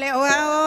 แล้วเอา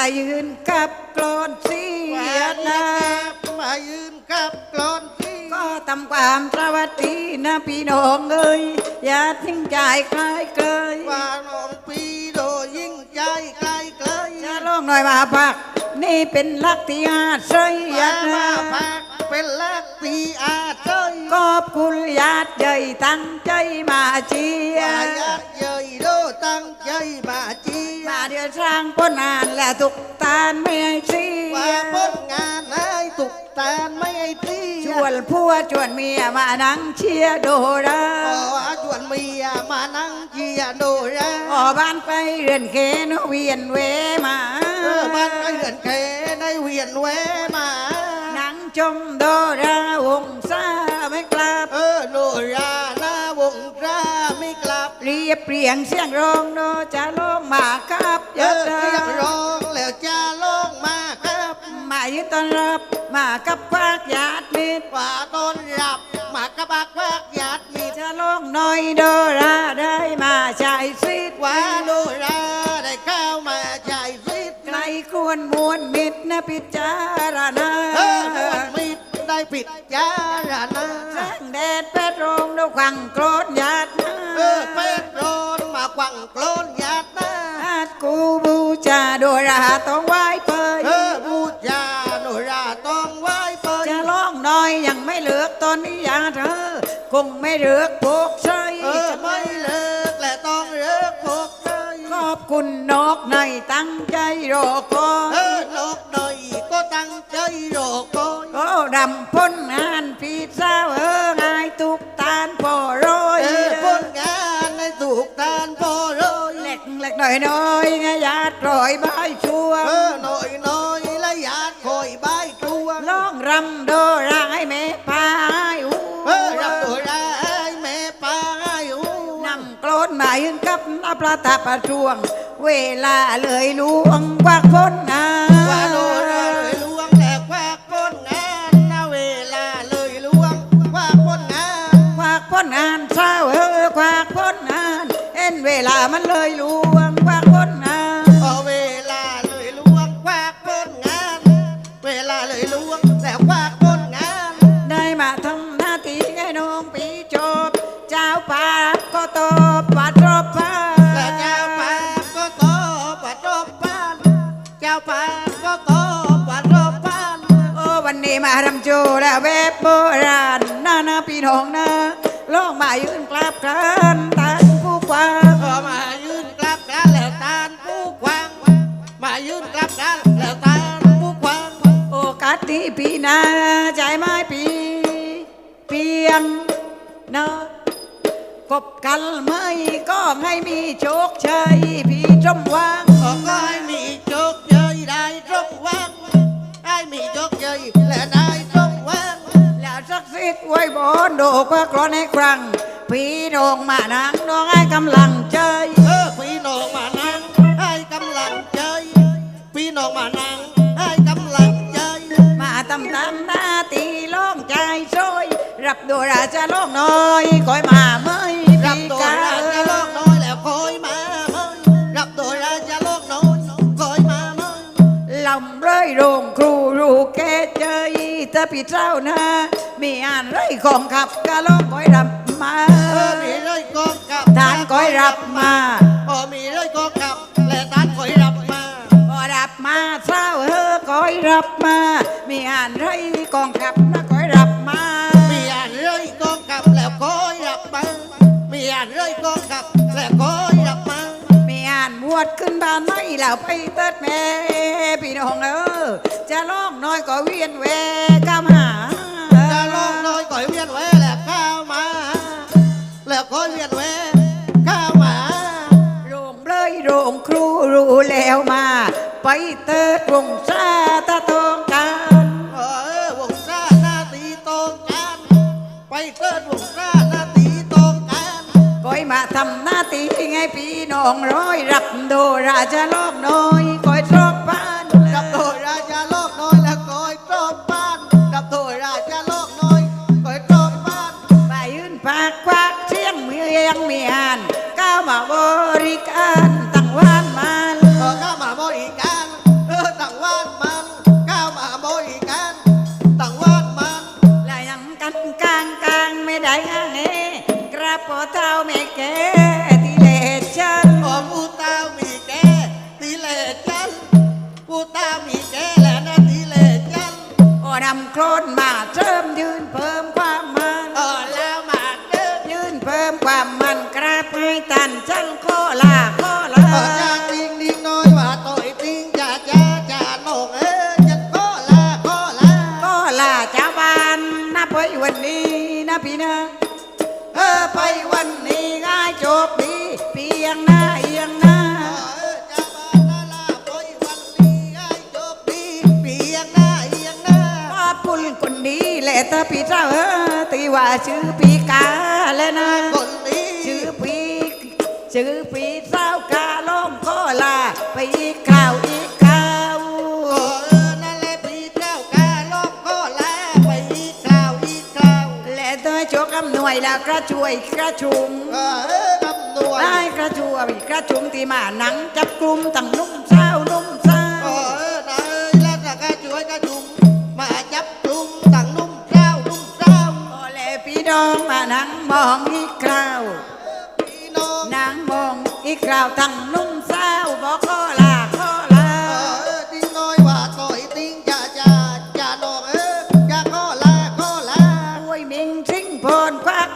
มาปลายยืนกับกลอนเสียดนะมายืนกับกลอนที่ก็ทำความสวัสดีนะพี่น้องเอ้ยอย่าทิ้งใจใครเกยว่าน้องปีโดยิ่งใจไกลไกลจะลองหน่อยมาพัก นี่เป็นลักที่อาใส่ว่าดมานะพักเป็นลักตีอาเจยขอบคุณญาติใหญ่ตั้งใจมาเชียว่าร์ญาติเยยโดตั้งใจมาจีมา เดือดร้างพ้นงานและทุกตานไม่ให้เสีว่ายผลงานให้ตุกตานไม่ไอ้ตีชวนผัวชวนเมียมานั่งเชียร์โดราขอชวนเมียมานั่งเชียร์โดราออบ้านไปเรือนเคนเวียนเวมาเออบ้านไอ้เหือนเคในเวียนแวมานั่งชมโดราวงซา เรียบเปรียงเสียงร้องโนจะลงมาครับเอเยอะอเรียกร้องแล้วจะลงมาครับมายืนต้อนรับมากับควักญาติมิตรว่าต้นรับมากระบักวักญาติมีจะลงหน่อยโดราได้มาชายสิทธิ์ว่าโนราได้เข้ามาใจฟิตใครควรมวลมิตรนะพิจารณาเออมวนมิต รได้ปิดจารณาแสงแดดเป็ดโรงดควังโกรธญาตินะเออเป็ดโรนมาควังโกลนญาตินะอาจกูบูชาโดยราต้องไหว้เปยเออบูชาโนราต้องไหว้เปิดจะร้องน้อยยังไม่เลือกตอนนี้อย่าเธอ คงไม่เลือกพวกใช่เออไม่เลิกและต้องเลิกพกใจขอบคุณนกในตั้งใจรอคอเอย ใจรอคอยโอ้ดำพ้นงานพี่สาวเออไงายตุกตาลพอโรยเออผลงานในถูกทานพอเลยเล็กเล็กหน่อยน้อยไงญาติรอยใบายชัวเออหน่อยหน่อยและญาติคอยใบายตัวร้องรำโดราให้แม่พายหูเออรับตัวได้แม่ปลายหูนำกลอนมายืนกับนับประทับประช่วง เวลาเลยลวงกวักพ้นงาว่ มันเลยลวงกวักพ้นงานพอเวลาเลยลวงควักผลงาน เวลาเลยลวงแล้วควักผลงาน ได้มาทำหน้าที่ให้น้องปีจบ เจ้าป่าก็ตอบว่าจบป่าและเจ้าป่าก็ตอบว่าจบบ้าน เจ้าป่าก็ตอบว่าจบบ้าน โอ้วันนี้มารำโจแล้วแบบโบราณนานาพี่น้องนะลองมายืนกลับกันตาผู้ อกาสนี้พี่นาใจไม้ปีเพียงนะกบกันไม่ก็ให้มีโชคชัยพี่จมวางขอก็ให้มีโชคเยยได้ตรงว่างให้มีโชคเยยและได้ตรงว่างแล้วสักสิทธิ์ไว้บนโดกว่ากรอนให้ครั้งพี่น้องมานังน้องให้กำลังใจ ดูราจะร้องน้อยคอยมาเมื่อยรับพี่ตัวการาชาโลกน้อยแล้วคอยมาเฮ้ยรับตัวราชาโลกน้อยคอยมาเฮ้ยลำเลยโรงครูรู้แก่ใจถ้าพี่เจ้านะมีอ่านไรของขับกะร้องคอยรับมาเออมีเลยกองกับทานคอยรับมาโอ้มีเลยกองกับและทานคอยรับมาพอรับมาเศร้าเออคอยรับมา มีอ่านไรกองขับนะคอยรับ เราไปเติดแม่ พี่น้องเออจะร้องน้อยก็เวียนแวก้ามหาจะร้องน้อยก็เวียนแวแหละก้ามา แล้วก็เวียนแวก้ามาโรงเลยโรงครูรู้แล้วมา ไปเติดวงซาตาโต ใไงพี่น้องร้อยรับโดราชาโลกน้อยคอยตรบบ้านรับโดราชาโลกน้อยแล้วคอยตรบบ้านรับโดราชาโลกน้อยคอยตรบบ้านไปยืนปากควักเชียงเมืองเมียนก้าวมาบ่ ปีนะเออไปวันนี้ง่ายจบดีเพียงหน้าเอียงหน้าคนดีแหละตาพีเจ้าเอตีว่าชื่อพีกาแล้วนะชื่อพีชื่อพีเจ้ากาลงก็ลาไปอีก วยแล้วกระช่วยกระชุมเออลำหน่วยได้กระช่วยกระชุมที่มาหนังจับกลุ่มตั้งนุ่มเศร้านุ่มเศร้าเออได้แล้วกระช่วยกระชุมมาจับกลุ่มตั้งนุ่มเศร้านุ่มเศร้าโอ้เล่พี่น้องมาหนังมองอีกคราวพี่น้องนางมองอีกคราวตั้งนุ่ม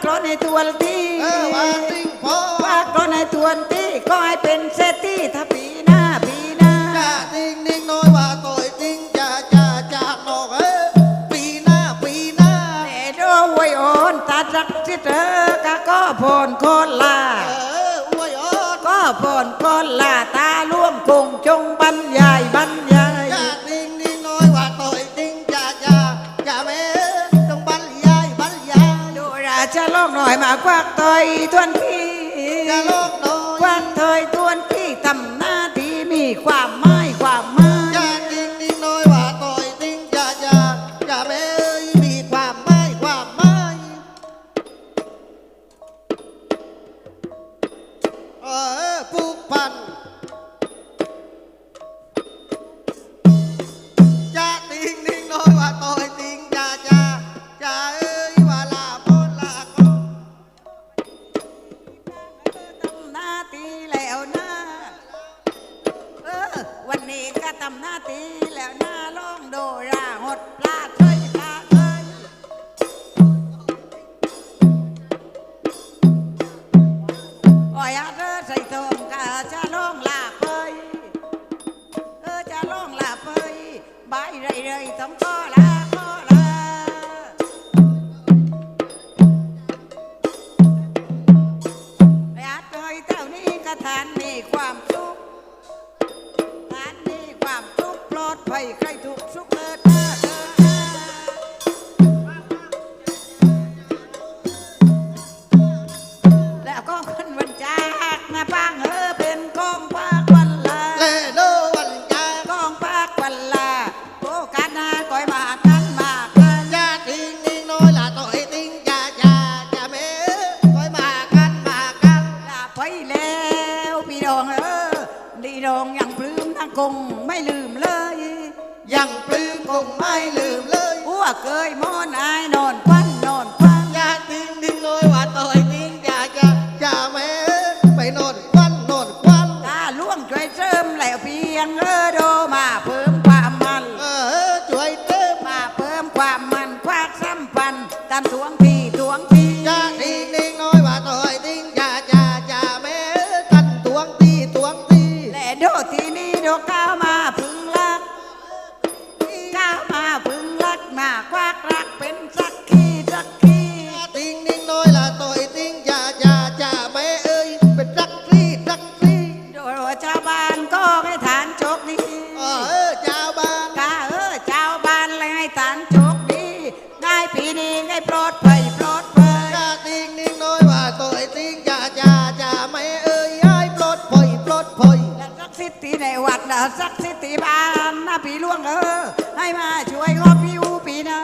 กรอนให้ทวนทีเออวางทิ้งพอฝากกรอนให้ทวนทีก็ให้เป็นเซตีถ้าปีหน้าปีหน้า จ่าทิ้งนิ่งน้อยว่าต่อยริงจ่าจ่าจาหนอกเอ้ยปีหน้าปีหน้า แต่โด้วยอวยอ่อนตาจักที่เธอกะก็พนคนลา เอออวยอ่อนก็พนคนลาตา ทวนที Yeah. ยังปลื้มคงไม่ลืมเลยอ้วกเคยมอนอายนอนควัน น่ะสักดิ์สิทธิบาลนะพี่หลวงเออให้มาช่วยก็พิวปีนะ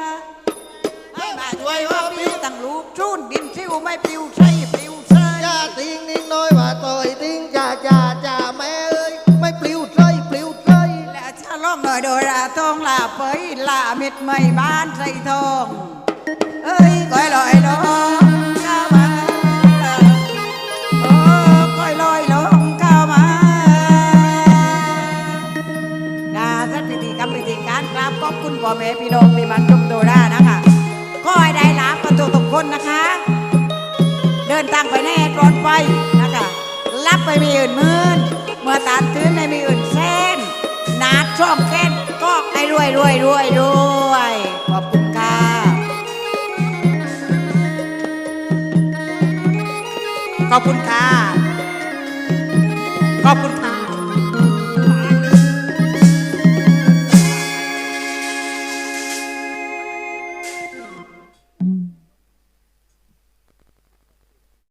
ให้มาช่วยก็พิวตั้งลูกชุนดินชิวไม่ปิวใช่ปิวใช่จ้าติงนิ่งน้อยว่าต่อยติงจ้าจ้าจ้าแม่เอ้ยไม่ปลิวใจปลิวใจและชะล่องหน่อยโดยลาทองลาเปยลาเม็ดไม่บ้านใส่ทองเอ้ยก้อยลอยลงเพี่น้องที่มาชมโดรานะคะขอให้ได้ลาบกันทุกคนนะคะ เดินทางไปแน่ปลอดภัยนะคะรับไปมีอื่นหมื่นเมื่อตัดตื้นในมีอื่นแสนนาช่องแก้นก็ให้รวยรวยรวยรวยขอบคุณค่ะขอบคุณค่ะ